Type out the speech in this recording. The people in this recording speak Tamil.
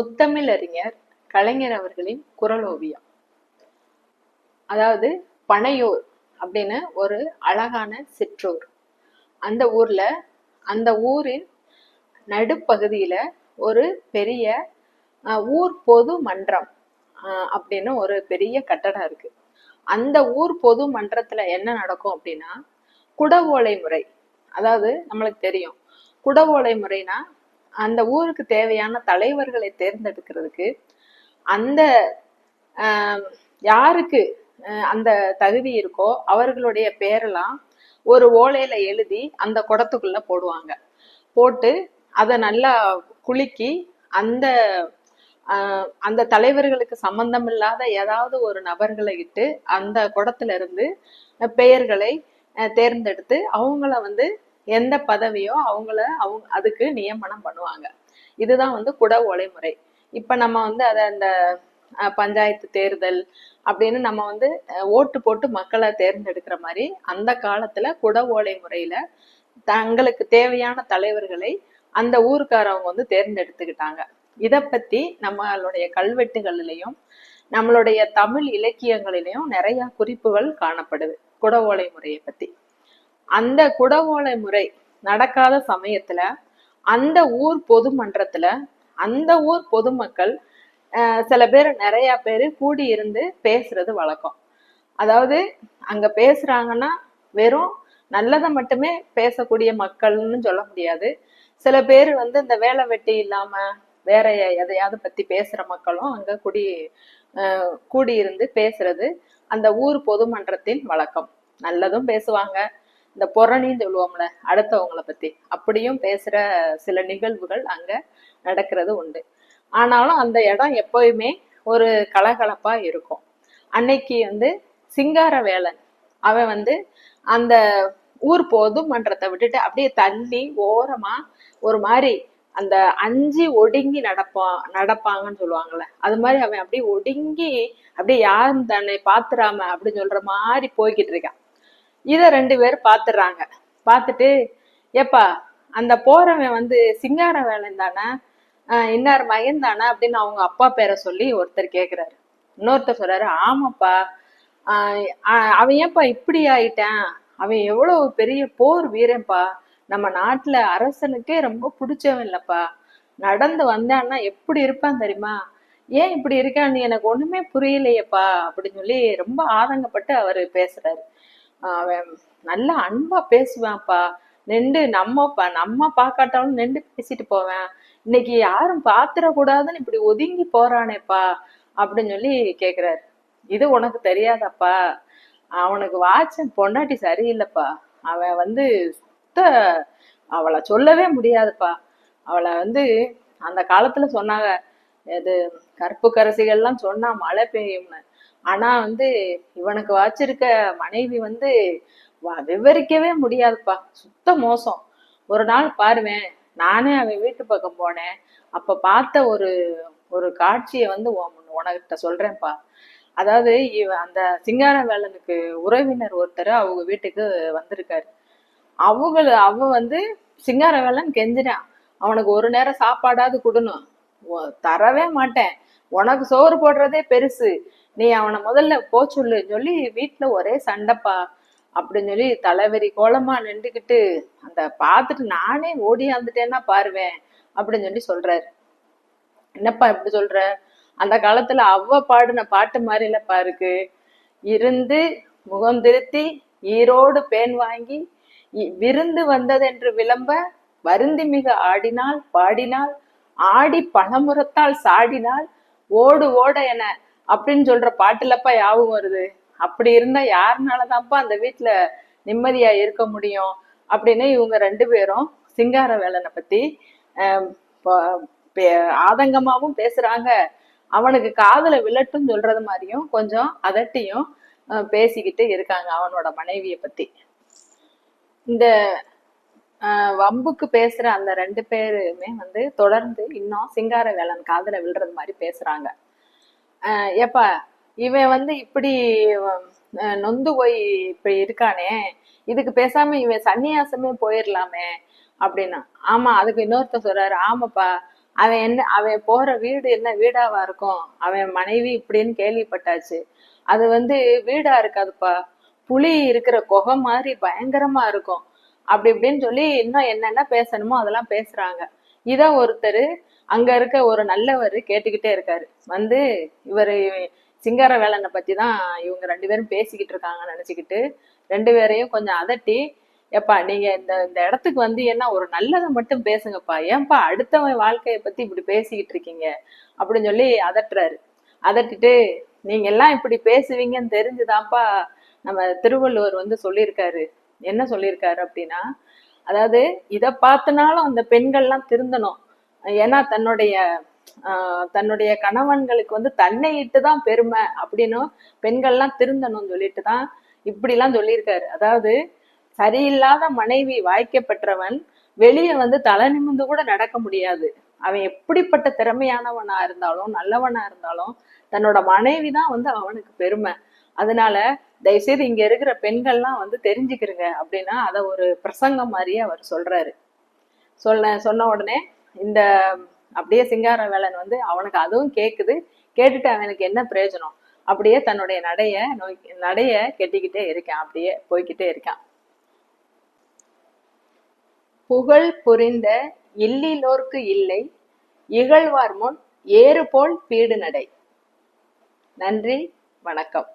முத்தமிழ் அறிஞர் கலைஞர் அவர்களின் குரல் ஓவியம் அதாவது பனையூர் அப்படின்னு ஒரு அழகான சிற்றூர். அந்த ஊர்ல அந்த ஊரின் நடுப்பகுதியில ஒரு பெரிய அஹ், ஊர் பொது மன்றம் அஹ், அப்படின்னு ஒரு பெரிய கட்டடம் இருக்கு. அந்த ஊர் பொது மன்றத்துல என்ன நடக்கும் அப்படின்னா குடவோலை முறை. அதாவது நம்மளுக்கு தெரியும். குடவோலை முறைனா அந்த ஊருக்கு தேவையான தலைவர்களை தேர்ந்தெடுக்கிறதுக்கு அந்த யாருக்கு அந்த தகுதி இருக்கோ அவர்களுடைய பேரெல்லாம் ஒரு ஓலையில எழுதி அந்த குடத்துக்குள்ள போடுவாங்க. போட்டு அதை நல்லா குலுக்கி அந்த அந்த தலைவர்களுக்கு சம்பந்தம் இல்லாத ஏதாவது ஒரு நபர்களை இட்டு அந்த குடத்துல இருந்து பெயர்களை அஹ், தேர்ந்தெடுத்து அவங்கள வந்து எந்த பதவியோ அவங்கள அவங்க அதுக்கு நியமனம் பண்ணுவாங்க. இதுதான் வந்து குட ஓலை முறை. இப்ப நம்ம வந்து அதை அந்த பஞ்சாயத்து தேர்தல் அப்படின்னு நம்ம வந்து ஓட்டு போட்டு மக்களை தேர்ந்தெடுக்கிற மாதிரி அந்த காலத்துல குட ஓலை முறையில தங்களுக்கு தேவையான தலைவர்களை அந்த ஊருக்காரவங்க வந்து தேர்ந்தெடுத்துக்கிட்டாங்க. இத பத்தி நம்மளுடைய கல்வெட்டுகளிலையும் நம்மளுடைய தமிழ் இலக்கியங்களிலையும் நிறைய குறிப்புகள் காணப்படுது குட ஓலை முறையை பத்தி. அந்த குடவோலை முறை நடக்காத சமயத்துல அந்த ஊர் பொதுமன்றத்துல அந்த ஊர் பொதுமக்கள் அஹ், சில பேர் நிறைய பேர் கூடி இருந்து பேசுறது வழக்கம். அதாவது அங்க பேசுறாங்கன்னா வெறும் நல்லதை மட்டுமே பேசக்கூடிய மக்கள்னு சொல்ல முடியாது. சில பேர் வந்து இந்த வேலை வெட்டி இல்லாம வேற எதையாவது பத்தி பேசுற மக்களும் அங்க குடி அஹ், கூடி இருந்து பேசுறது அந்த ஊர் பொதுமன்றத்தின் வழக்கம். நல்லதும் பேசுவாங்க. இந்த புறணின்னு சொல்லுவோம்ல அடுத்தவங்களை பத்தி. அப்படியும் பேசுற சில நிகழ்வுகள் அங்க நடக்கிறது உண்டு. ஆனாலும் அந்த இடம் எப்பயுமே ஒரு கலகலப்பா இருக்கும். அன்னைக்கு வந்து சிங்கார வேலன் அவன் வந்து அந்த ஊர் பொதுமன்றத்தை விட்டுட்டு அப்படியே தள்ளி ஓரமா ஒரு மாதிரி அந்த அஞ்சு ஒடுங்கி நடப்பான் நடப்பாங்கன்னு சொல்லுவாங்கல்ல அது மாதிரி அவன் அப்படியே ஒடுங்கி அப்படியே யாரும் தன்னை பாத்துறாம அப்படின்னு சொல்ற மாதிரி போய்கிட்டு இருக்கான். இத ரெண்டு பேரும் பாத்துடுறாங்க பார்த்துட்டு ஏப்பா அந்த போறவன் வந்து சிங்கார வேலன் தானே? ஆஹ் இன்னார் மகன் தானே? அப்படின்னு அவங்க அப்பா பேரை சொல்லி ஒருத்தர் கேட்குறாரு இன்னொருத்தர் சொல்றாரு ஆமாப்பா. ஆஹ் ஆஹ் அவன் ஏன்பா இப்படி ஆயிட்டான்? அவன் எவ்வளவு பெரிய போர் வீரன்பா. நம்ம நாட்டுல அரசனுக்கே ரொம்ப பிடிச்சவன் இல்லப்பா. நடந்து வந்தான்னா எப்படி இருப்பான் தெரியுமா? ஏன் இப்படி இருக்கான்னு எனக்கு ஒண்ணுமே புரியலையேப்பா. அப்படின்னு சொல்லி ரொம்ப ஆதங்கப்பட்டு அவரு பேசுறாரு. நல்லா அன்பா பேசுவேன்ப்பா. நின்று நம்ம நம்ம பார்க்காட்டாலும் நின்று பேசிட்டு போவேன். இன்னைக்கு யாரும் பாத்திரக்கூடாதுன்னு இப்படி ஒதுங்கி போறானேப்பா அப்படின்னு சொல்லி கேக்குறாரு. இது உனக்கு தெரியாதப்பா. அவனுக்கு வாட்சன் பொண்டாட்டி சரியில்லைப்பா. அவன் வந்து சுத்த அவளை சொல்லவே முடியாதுப்பா. அவளை வந்து அந்த காலத்துல சொன்னாங்க இது கருப்பு கரசிகள்லாம் சொன்னா மழை பெய்யும்னு. ஆனா வந்து இவனுக்கு வச்சிருக்க மனைவி வந்து விவரிக்கவே முடியாதுப்பா. சுத்த மோசம். ஒரு நாள் பாருவேன் நானே அவன் வீட்டு பக்கம் போனேன். அப்ப பார்த்த ஒரு ஒரு காட்சியை வந்து உனகிட்ட உனக்கிட்ட சொல்றேன்ப்பா. அதாவது இவ அந்த சிங்காரவேலனுக்கு உறவினர் ஒருத்தர் அவங்க வீட்டுக்கு வந்திருக்காரு. அவங்கள அவ வந்து சிங்காரவேலன் கெஞ்சினான் அவனுக்கு ஒரு நேரம் சாப்பாடாவது கொடுணும் தரவே மாட்டேன். உனக்கு சோறு போடுறதே பெருசு. நீ அவனை முதல்ல போ சொல்லு. சொல்லி வீட்டுல ஒரே சண்டைப்பா. அப்படின்னு சொல்லி தலைவரி கோலமா நின்றுக்கிட்டு அந்த பார்த்துட்டு நானே ஓடியாந்துட்டேன்னா பாருவேன் அப்படின்னு சொல்லி சொல்றாரு. என்னப்பா இப்படி சொல்ற? அந்த காலத்துல அவ்வ பாடின பாட்டு மாதிரி இல்லப்பா இருக்கு. இருந்து முகம் திருத்தி ஈரோடு பேன் வாங்கி விருந்து வந்ததென்று விளம்ப வருந்தி மிக ஆடினால் பாடினால் ஆடி பணமுறத்தால் சாடினால் ஓடு ஓட என அப்படின்னு சொல்ற பாட்டுலப்பா ஞாபகம் வருது. அப்படி இருந்தா யாருனாலதான்ப்பா அந்த வீட்டுல நிம்மதியா இருக்க முடியும்? அப்படின்னு இவங்க ரெண்டு பேரும் சிங்கார வேலனை பத்தி ஆதங்கமாவும் பேசுறாங்க. அவனுக்கு காதுல விழட்டும் சொல்றது மாதிரியும் கொஞ்சம் அதட்டியும் பேசிக்கிட்டு இருக்காங்க அவனோட மனைவிய பத்தி. இந்த ஆஹ் வம்புக்கு பேசுற அந்த ரெண்டு பேருமே வந்து தொடர்ந்து இன்னும் சிங்கார வேலன் காதுல விழுறது மாதிரி பேசுறாங்க. ஏப்பா இவன் வந்து இப்படி நொந்து போய் இப்படி இருக்கானே இதுக்கு பேசாம இவன் சன்னியாசமே போயிடலாமே அப்படின்னா. ஆமா அதுக்கு இன்னொருத்தர் சொல்றாரு ஆமாப்பா அவன் என்ன அவன் போற வீடு என்ன வீடாவா இருக்கும்? அவன் மனைவி இப்படின்னு கேள்விப்பட்டாச்சு. அது வந்து வீடா இருக்காதுப்பா. புலி இருக்கிற குகை மாதிரி பயங்கரமா இருக்கும். அப்படி இப்படின்னு சொல்லி இன்னும் என்னென்ன பேசணுமோ அதெல்லாம் பேசுறாங்க. இத ஒருத்தர் அங்க இருக்க ஒரு நல்லவர் கேட்டுக்கிட்டே இருக்காரு. வந்து இவர் சிங்கார வேலனை பத்தி தான் இவங்க ரெண்டு பேரும் பேசிக்கிட்டு இருக்காங்கன்னு நினைச்சுக்கிட்டு ரெண்டு பேரையும் கொஞ்சம் அதட்டி எப்பா நீங்க இந்த இந்த இடத்துக்கு வந்து என்ன ஒரு நல்லதை மட்டும் பேசுங்கப்பா. ஏன்பா அடுத்தவன் வாழ்க்கையை பத்தி இப்படி பேசிக்கிட்டு இருக்கீங்க? அப்படின்னு சொல்லி அதட்டுறாரு. அதட்டிட்டு நீங்க எல்லாம் இப்படி பேசுவீங்கன்னு தெரிஞ்சுதான்ப்பா நம்ம திருவள்ளுவர் வந்து சொல்லியிருக்காரு. என்ன சொல்லியிருக்காரு அப்படின்னா அதாவது இதை பார்த்தனாலும் அந்த பெண்கள்லாம் திருந்தணும். ஏன்னா தன்னுடைய ஆஹ் தன்னுடைய கணவன்களுக்கு வந்து தன்னை இட்டு தான் பெருமை அப்படின்னும் பெண்கள்லாம் திருந்தணும்னு சொல்லிட்டு தான் இப்படிலாம் சொல்லியிருக்காரு. அதாவது சரியில்லாத மனைவி வாய்க்கப்பெற்றவன் வெளியே வந்து தலை நிமிந்து கூட நடக்க முடியாது. அவன் எப்படிப்பட்ட திறமையானவனா இருந்தாலும் நல்லவனா இருந்தாலும் தன்னோட மனைவி தான் வந்து அவனுக்கு பெருமை. அதனால தயவுசெய்து இங்க இருக்கிற பெண்கள்லாம் வந்து தெரிஞ்சுக்கிறங்க அப்படின்னா அதை ஒரு பிரசங்கம் மாதிரியே அவர் சொல்றாரு. சொன்ன சொன்ன உடனே இந்த அப்படியே சிங்கார வேலன் வந்து அவனுக்கு அதுவும் கேட்குது கேட்டுட்டு அவனுக்கு என்ன பிரயோஜனம்? அப்படியே தன்னுடைய நடைய நோக்கி நடைய கெட்டிக்கிட்டே இருக்கான். அப்படியே போய்க்கிட்டே இருக்கான். புகழ் புரிந்த இல்லிலோர்க்கு இல்லை இகழ்வார் முன் ஏறு போல் பீடு நடை. நன்றி வணக்கம்.